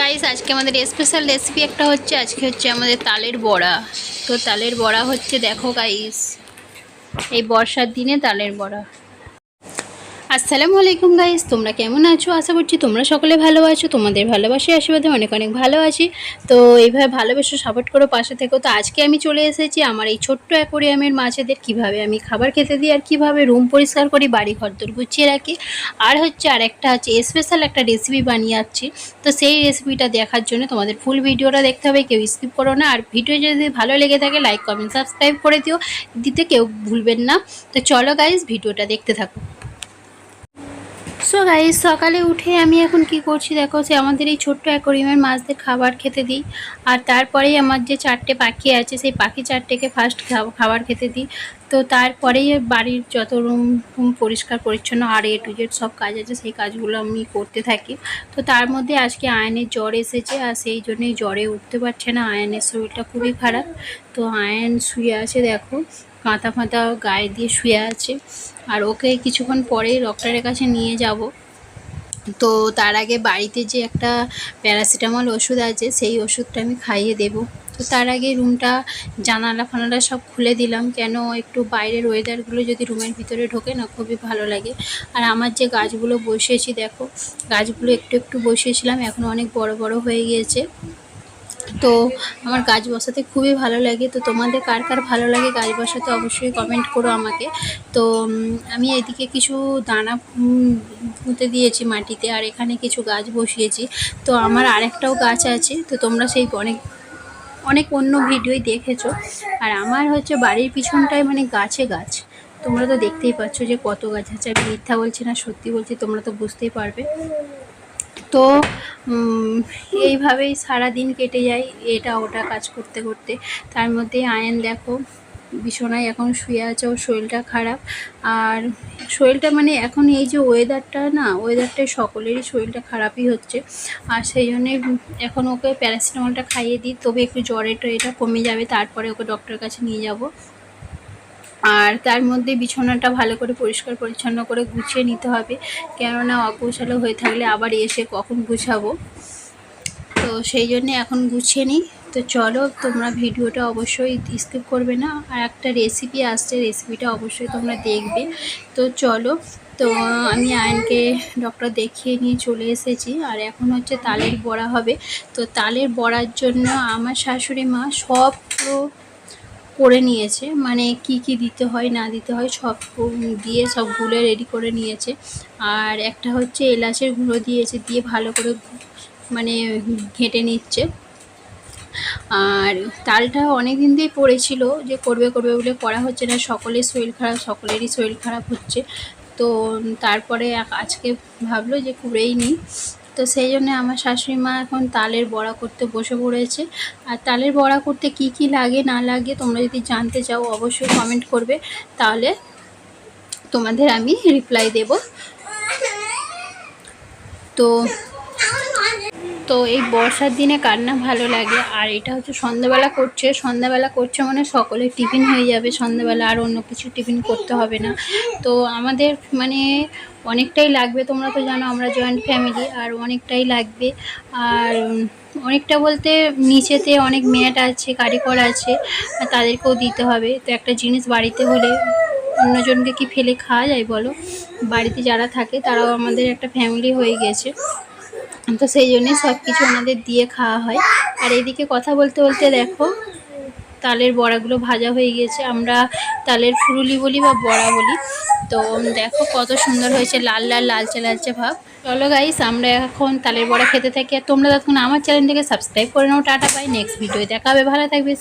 Guys আজকে আমাদের special recipe একটা হচ্ছে, আজকে হচ্ছে আমাদের তালের বড়া। তো তালের বড়া হচ্ছে, দেখো গাইস এই বর্ষার দিনে তালের বড়া। আসসালামু আলাইকুম গাইস, তোমরা কেমন আছো? আশা করছি তোমরা সকলে ভালো আছো। তোমাদের ভালোবাসি আশীর্বাদে অনেক অনেক ভালো আছি। তো এইভাবে ভালোবেসে সাপোর্ট করো, পাশে থেকো। তো আজকে আমি চলে এসেছি আমার এই ছোট্ট অ্যাকোরিয়ামের মাছেদের, কীভাবে আমি খাবার খেতে দিই আর কীভাবে রুম পরিষ্কার করি, বাড়ি ঘরদোর গুছিয়ে রাখি। আর হচ্ছে আর একটা আছে স্পেশাল একটা রেসিপি বানিয়ে যাচ্ছি তো সেই রেসিপিটা দেখার জন্য তোমাদের ফুল ভিডিওটা দেখতে হবে, কেউ স্কিপ করো না। আর ভিডিও যদি ভালো লেগে থাকে লাইক কমেন্ট সাবস্ক্রাইব করে দিও। দিতে কেউ ভুলবেন না। তো চলো গাইজ ভিডিওটা দেখতে থাকো। সো গাইজ সকালে উঠে আমি এখন কি করছি দেখো, যে আমাদের এই ছোট্ট অ্যাকোরিয়ামের মাছদের খাবার খেতে দিই। আর তারপরেই আমার যে চারটে পাখি আছে, সেই পাখি চারটেকে ফার্স্ট খাবার খেতে দিই। তো তারপরেই বাড়ির যত রুম রুম পরিষ্কার, পরিচ্ছন্ন, আর এ টু জেড সব কাজ আছে, সেই কাজগুলো আমি করতে থাকি। তো তার মধ্যে আজকে আয়নের জ্বর এসেছে, আর সেই জন্যই জ্বরে উঠতে পারছে না। আয়নের শরীরটা খুবই খারাপ। তো আয়ন শুয়ে আছে, দেখো। কাঁথা ফাঁথা গায়ে দিয়ে শুয়ে আছে। আর ওকে কিছুক্ষণ পরেই ডক্টরের কাছে নিয়ে যাব। তো তার আগে বাড়িতে যে একটা প্যারাসিটামল ওষুধ আছে, সেই ওষুধটা আমি খাইয়ে দেব। তো তার আগে রুমটা, জানালা, ফানালা সব খুলে দিলাম। কেন একটু বাইরের ওয়েদারগুলো যদি রুমের ভিতরে ঢোকে না, খুবই ভালো লাগে। আর আমার যে গাছগুলো বসিয়েছি দেখো, গাছগুলো একটু একটু বসিয়েছিলাম, এখন অনেক বড় বড় হয়ে গিয়েছে। তো আমার গাছ বসাতে খুবই ভালো লাগে। তো তোমাদের কার কার ভালো লাগে গাছ বসাতে অবশ্যই কমেন্ট করো আমাকে। তো আমি এদিকে কিছু দানা পুঁতে দিয়েছি মাটিতে আর এখানে কিছু গাছ বসিয়েছি। তো আমার আরেকটাও গাছ আছে, তো তোমরা সেই অনেক অনেক অন্য ভিডিওই দেখেছ। আর আমার হচ্ছে বাড়ির পিছনটায় মানে গাছে গাছ। তোমরা তো দেখতেই পাচ্ছ যে কত গাছ আছে। আমি মিথ্যা বলছি না, সত্যি বলছি, তোমরা তো বুঝতেই পারবে। তো এইভাবেই সারা দিন কেটে যায় এটা ওটা কাজ করতে করতে। তার মধ্যে আয়ন দেখো, বিছানায় এখন শুয়ে আছে, ওর শরীরটা খারাপ। আর শরীরটা মানে এখন এই যে ওয়েদারটা না ওয়েদারটায় সকলেরই শরীরটা খারাপই হচ্ছে। আর সেই জন্যে এখন ওকে প্যারাসিটামলটা খাইয়ে দিই, তবে একটু জ্বরেটা এটা কমে যাবে, তারপরে ওকে ডক্টরের কাছে নিয়ে যাব। আর তার মধ্যে বিছানাটা ভালো করে পরিষ্কার পরিচ্ছন্ন করে গুছিয়ে নিতে হবে। কেননা অগোছালো হয়ে থাকলে আবার এসে কখন গুছাবো? তো সেই জন্যে এখন গুছিয়ে নিই। তো চলো, তোমরা ভিডিওটা অবশ্যই স্কিপ করবে না। আর একটা রেসিপি আসছে রেসিপিটা অবশ্যই তোমরা দেখবে। তো চলো, তো আমি আয়নকে ডক্টর দেখিয়ে নিয়ে চলে এসেছি। আর এখন হচ্ছে তালের বড়া হবে। তো তালের বড়ার জন্য আমার শাশুড়ি মা সব করে নিয়েছে মানে কি কি দিতে হয়, না দিতে হয়, সব দিয়ে সব গুলে রেডি করে নিয়েছে। আর একটা হচ্ছে এলাচের গুঁড়ো দিয়েছে, দিয়ে ভালো করে মানে ঘেঁটে নিচ্ছে। আর তালটা অনেক দিন দিয়েই পড়েছিল, যে করবে করবে বলে করা হচ্ছে না, সকলের শরীর খারাপ, সকলেরই শরীর খারাপ হচ্ছে। তো তারপরে আজকে ভাবলো যে করেই নিই। তো সেই জন্য আমার শাশুড়ি মা এখন তালের বড়া করতে বসে পড়েছে। আর তালের বড়া করতে কি কি লাগে, না লাগে, তোমরা যদি জানতে চাও অবশ্যই কমেন্ট করবে। তাহলে তোমাদের আমি রিপ্লাই দেব। তো তো এই বর্ষার দিনে কান্না ভালো লাগে? আর এটা হচ্ছে সন্ধ্যাবেলা করছে সন্ধ্যাবেলা করছে মানে সকলে টিফিন হয়ে যাবে সন্ধ্যাবেলা, আর অন্য কিছু টিফিন করতে হবে না। তো আমাদের মানে অনেকটাই লাগবে, তোমরা তো জানো আমরা জয়েন্ট ফ্যামিলি আর অনেকটাই লাগবে। আর অনেকটা বলতে নিচেতে অনেক ম্যাট আছে কারিকর আছে, তাদেরকেও দিতে হবে। তো একটা জিনিস বাড়িতে হলে অন্যজনকে কি ফেলে খাওয়া যায় বলো? বাড়িতে যারা থাকে তারাও আমাদের একটা ফ্যামিলি হয়ে গেছে। তো সেই জন্যে সব কিছু ওনাদের দিয়ে খাওয়া হয়। আর এইদিকে কথা বলতে বলতে দেখো, তালের বড়াগুলো ভাজা হয়ে গিয়েছে। আমরা তালের ফুরুলি বলি বা বড়া বলি। তো দেখো কত সুন্দর হয়েছে, লাল লাল, লালচে লালচে ভাব। চলো গাইস আমরা এখন তালের বড়া খেতে থাকি। আর তোমরা তখন আমার চ্যানেলটাকে সাবস্ক্রাইব করে নাও। টাটা পাই নেক্সট ভিডিও দেখাবে ভালো থাকবে